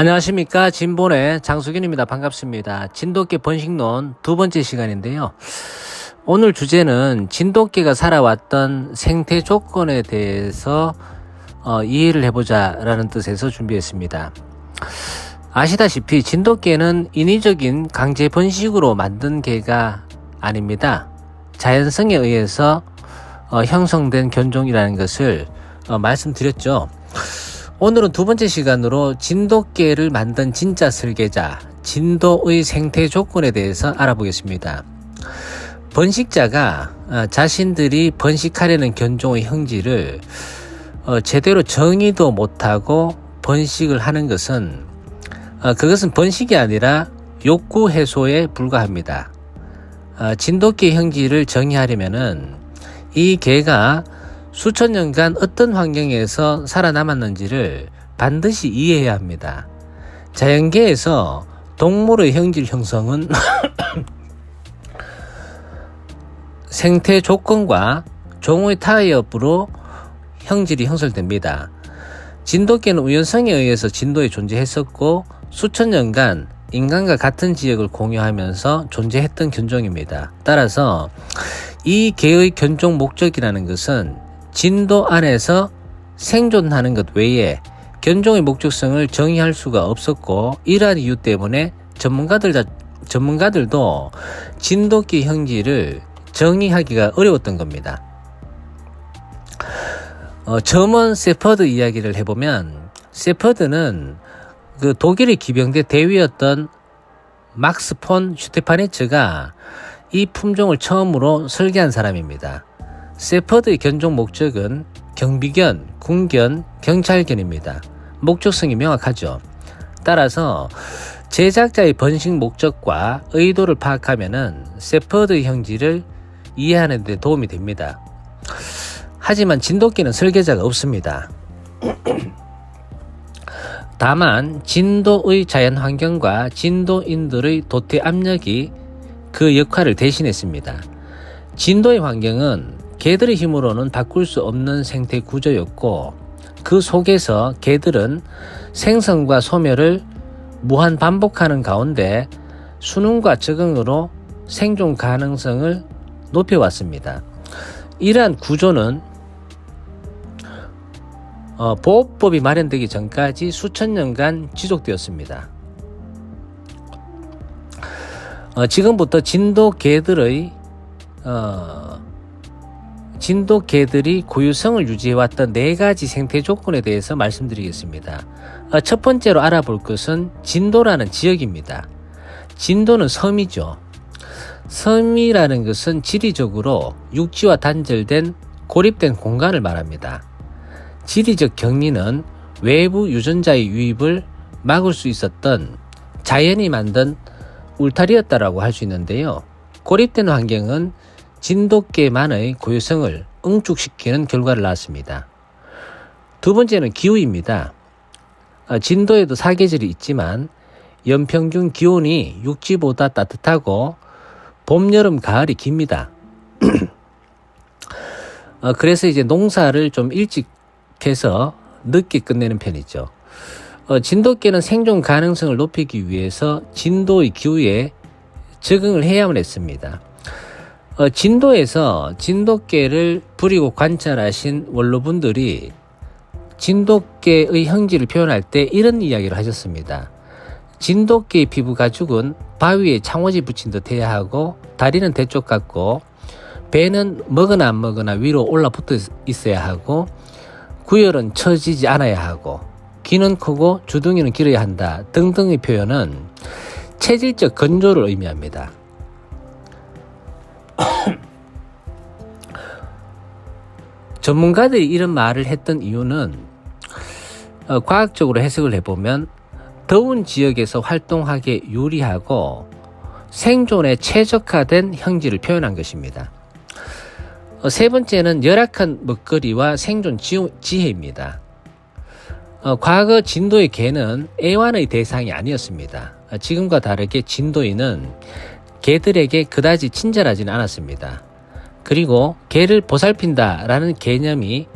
안녕하십니까. 진본의 장수균입니다. 반갑습니다. 진돗개 번식론 두 번째 시간인데요. 오늘 주제는 진돗개가 살아왔던 생태 조건에 대해서 어, 이해를 해보자 라는 뜻에서 준비했습니다. 아시다시피 진돗개는 인위적인 강제 번식으로 만든 개가 아닙니다. 자연성에 의해서 어, 형성된 견종이라는 것을 어, 말씀드렸죠 오늘은 두 번째 시간으로 진돗개를 만든 진짜 설계자, 진도의 생태 조건에 대해서 알아보겠습니다. 번식자가 어, 자신들이 번식하려는 견종의 형질을 어, 제대로 정의도 못하고 번식을 하는 것은 어, 그것은 번식이 아니라 욕구 해소에 불과합니다. 진돗개 형질을 정의하려면은 이 개가 수천 년간 어떤 환경에서 살아남았는지를 반드시 이해해야 합니다. 자연계에서 동물의 형질 형성은 생태 조건과 종의 타협으로 형질이 형성됩니다. 진돗개는 우연성에 의해서 진도에 존재했었고 수천 년간 인간과 같은 지역을 공유하면서 존재했던 견종입니다. 따라서 이 개의 견종 목적이라는 것은 진도 안에서 생존하는 것 외에 견종의 목적성을 정의할 수가 없었고 이러한 이유 때문에 전문가들 자, 전문가들도 진돗개 형질을 정의하기가 어려웠던 겁니다. 어, 점원 세퍼드 이야기를 해보면 세퍼드는 그 독일의 기병대 대위였던 막스 폰 슈테파네츠가 이 품종을 처음으로 설계한 사람입니다. 세퍼드의 견종 목적은 경비견, 군견, 경찰견입니다. 목적성이 명확하죠. 따라서 제작자의 번식 목적과 의도를 파악하면은 세퍼드의 형질을 이해하는 데 도움이 됩니다. 하지만 진돗개는 설계자가 없습니다. 다만 진도의 자연 환경과 진도인들의 도태 압력이 그 역할을 대신했습니다. 진도의 환경은 개들의 힘으로는 바꿀 수 없는 생태 구조였고 그 속에서 개들은 생성과 소멸을 무한 반복하는 가운데 수능과 적응으로 생존 가능성을 높여왔습니다. 이러한 구조는 어, 보호법이 마련되기 전까지 수천 년간 지속되었습니다. 어, 지금부터 진도 개들의 어, 진도 개들이 고유성을 유지해왔던 네 가지 생태 조건에 대해서 말씀드리겠습니다. 어, 첫 번째로 알아볼 것은 진도라는 지역입니다. 진도는 섬이죠. 섬이라는 것은 지리적으로 육지와 단절된 고립된 공간을 말합니다. 지리적 격리는 외부 유전자의 유입을 막을 수 있었던 자연이 만든 울타리였다라고 할 수 있는데요. 고립된 환경은 진돗개만의 고유성을 응축시키는 결과를 낳았습니다. 두 번째는 기후입니다. 어, 진도에도 사계절이 있지만 연평균 기온이 육지보다 따뜻하고 봄, 여름, 가을이 깁니다. 어, 그래서 이제 농사를 좀 일찍 해서 늦게 끝내는 편이죠. 어, 진돗개는 생존 가능성을 높이기 위해서 진도의 기후에 적응을 해야만 했습니다. 어, 진도에서 진돗개를 부리고 관찰하신 원로분들이 진돗개의 형질을 표현할 때 이런 이야기를 하셨습니다. 진돗개의 피부 가죽은 바위에 창호지 붙인 듯 해야 하고 다리는 대쪽 같고 배는 먹으나 안 먹으나 위로 올라붙어 있어야 하고 구열은 처지지 않아야 하고 귀는 크고 주둥이는 길어야 한다 등등의 표현은 체질적 건조를 의미합니다. 전문가들이 이런 말을 했던 이유는 어, 과학적으로 해석을 해보면 더운 지역에서 활동하기에 유리하고 생존에 최적화된 형질을 표현한 것입니다. 어, 세 번째는 열악한 먹거리와 생존 지 혜입니다. 어, 과거 진도의 개는 애완의 대상이 아니었습니다. 어, 지금과 다르게 진도인은 개들에게 그다지 친절하지는 않았습니다. 그리고 개를 보살핀다라는 개념이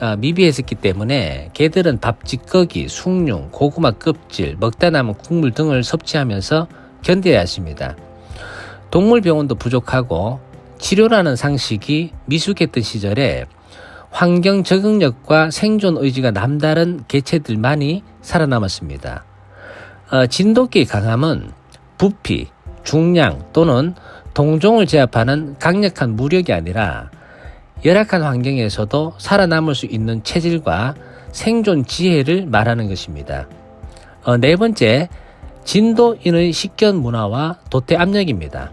아, 미비했었기 때문에 개들은 밥 찌꺼기, 숭늉, 고구마 껍질, 먹다 남은 국물 등을 섭취하면서 견뎌야 했습니다. 동물병원도 부족하고 치료라는 상식이 미숙했던 시절에 환경 적응력과 생존 의지가 남다른 개체들만이 살아남았습니다. 어, 진돗개의 강함은 부피, 중량 또는 동종을 제압하는 강력한 무력이 아니라 열악한 환경에서도 살아남을 수 있는 체질과 생존 지혜를 말하는 것입니다. 어, 네 번째, 진도인의 식견 문화와 도태 압력입니다.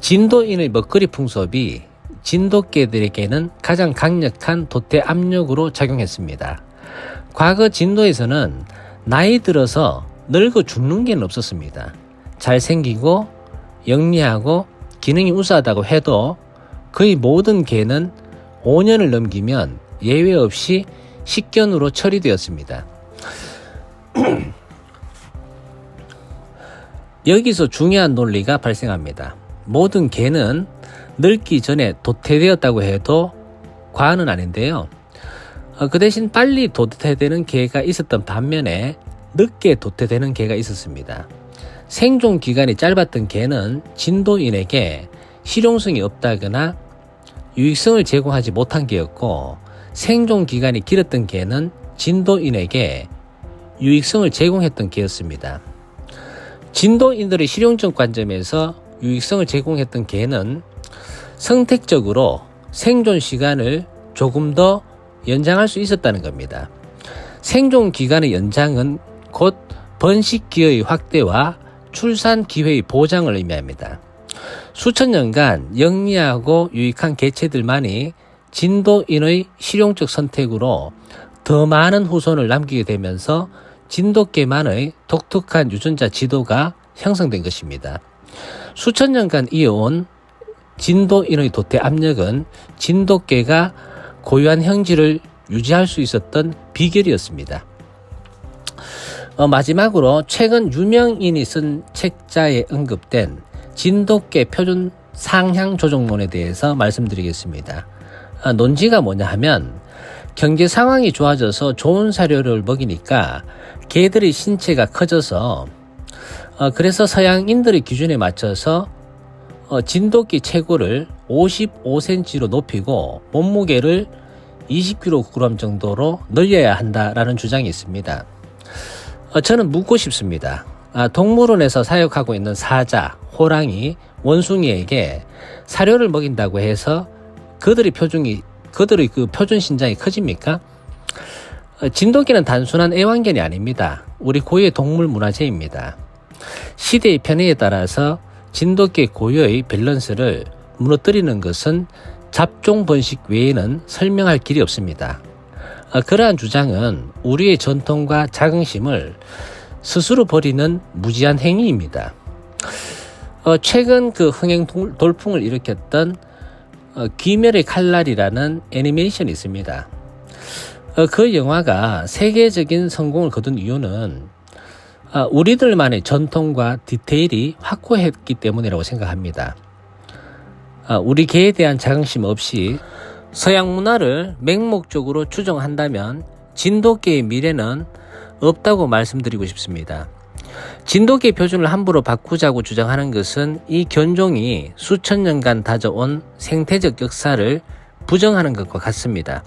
진도인의 먹거리 풍습이 진돗개들에게는 가장 강력한 도태 압력으로 작용했습니다. 과거 진도에서는 나이 들어서 늙어 죽는 개는 없었습니다. 잘생기고 영리하고 기능이 우수하다고 해도 거의 모든 개는 5년을 넘기면 예외 없이 식견으로 처리되었습니다. 여기서 중요한 논리가 발생합니다. 모든 개는 늙기 전에 도태되었다고 해도 과언은 아닌데요. 어, 그 대신 빨리 도태되는 개가 있었던 반면에 늦게 도태되는 개가 있었습니다. 생존 기간이 짧았던 개는 진도인에게 실용성이 없다거나 유익성을 제공하지 못한 개였고 생존 기간이 길었던 개는 진도인에게 유익성을 제공했던 개였습니다. 진도인들의 실용적 관점에서 유익성을 제공했던 개는 선택적으로 생존 시간을 조금 더 연장할 수 있었다는 겁니다. 생존 기간의 연장은 곧 번식 기회의 확대와 출산 기회의 보장을 의미합니다. 수천 년간 영리하고 유익한 개체들만이 진도인의 실용적 선택으로 더 많은 후손을 남기게 되면서 진돗개만의 독특한 유전자 지도가 형성된 것입니다. 수천 년간 이어온 진도인의 도태 압력은 진돗개가 고유한 형질을 유지할 수 있었던 비결이었습니다. 어, 마지막으로 최근 유명인이 쓴 책자에 언급된 진돗개 표준 상향 조정론에 대해서 말씀드리겠습니다. 아, 논지가 뭐냐 하면 경제 상황이 좋아져서 좋은 사료를 먹이니까 개들의 신체가 커져서 어, 그래서 서양인들의 기준에 맞춰서 어, 진돗개 최고를 55cm로 높이고 몸무게를 20kg 정도로 늘려야 한다라는 주장이 있습니다. 어, 저는 묻고 싶습니다. 아, 동물원에서 사육하고 있는 사자, 호랑이, 원숭이에게 사료를 먹인다고 해서 그들의 표준이 그들의 그 표준 신장이 커집니까? 어, 진돗개는 단순한 애완견이 아닙니다. 우리 고유의 동물 문화재입니다. 시대의 편의에 따라서 진돗개 고유의 밸런스를 무너뜨리는 것은 잡종 번식 외에는 설명할 길이 없습니다. 어, 그러한 주장은 우리의 전통과 자긍심을 스스로 버리는 무지한 행위입니다. 어, 최근 그 흥행 돌풍을 일으켰던 어, 귀멸의 칼날이라는 애니메이션이 있습니다. 어, 그 영화가 세계적인 성공을 거둔 이유는 어, 우리들만의 전통과 디테일이 확고했기 때문이라고 생각합니다. 어, 우리 개에 대한 자긍심 없이 서양 문화를 맹목적으로 추정한다면 진돗개의 미래는 없다고 말씀드리고 싶습니다. 진돗개 표준을 함부로 바꾸자고 주장하는 것은 이 견종이 수천 년간 다져온 생태적 역사를 부정하는 것과 같습니다.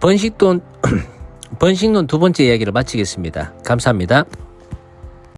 번식론, 번식론 두 번째 이야기를 마치겠습니다. 감사합니다.